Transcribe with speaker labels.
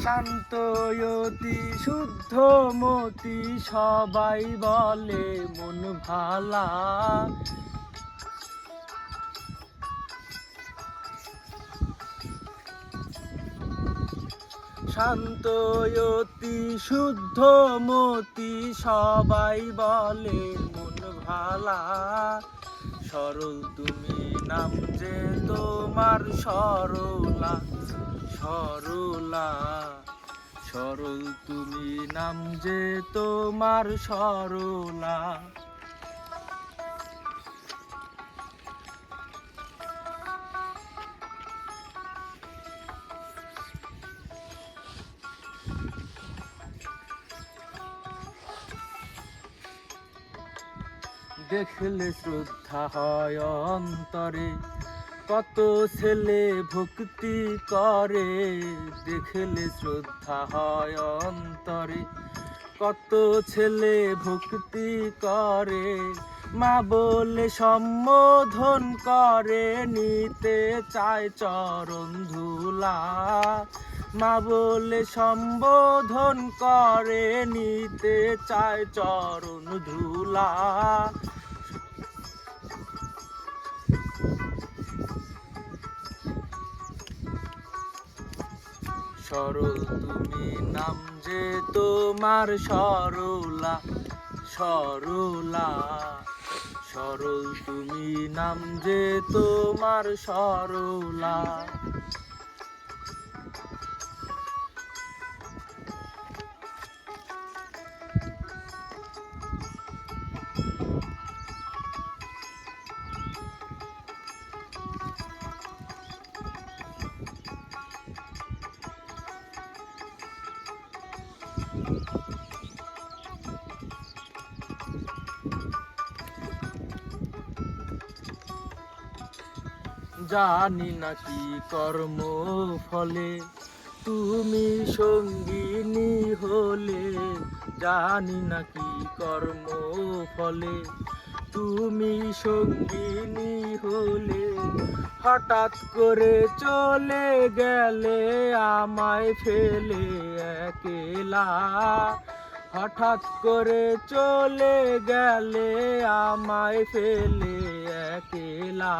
Speaker 1: শান্তয়তি শুদ্ধ মতি, সবাই বলে মন ভালা। শান্তয়তি শুদ্ধ মতি, সবাই বলে মন ভালা। সরল তুমি নাম যে তোমার সরলা। সরলা। সরল তুমি নাম যে তোমার সরলা। দেখলে শ্রদ্ধা হয় অন্তরে। কত ছেলে ভক্তি করে, দেখলে শ্রদ্ধা হয় অন্তরে। কত ছেলে ভক্তি করে, মা বলে সম্বোধন করে, নিতে চায় চরণ ধুলা। মা বলে সম্বোধন করে, নিতে চায় চরণ ধুলা। সরল তুমি নাম যে তোমার সরলা সরলা। সরল তুমি নাম যে তোমার সরলা। জানি না কি কর্ম ফলে তুমি সঙ্গিনী হলে জানি না কি কর্ম ফলে। তুমি সঙ্গিনী হলে হঠাৎ করে চলে গেলে আমায় ফেলে একেলা। হঠাৎ করে চলে গেলে আমায় ফেলে একেলা।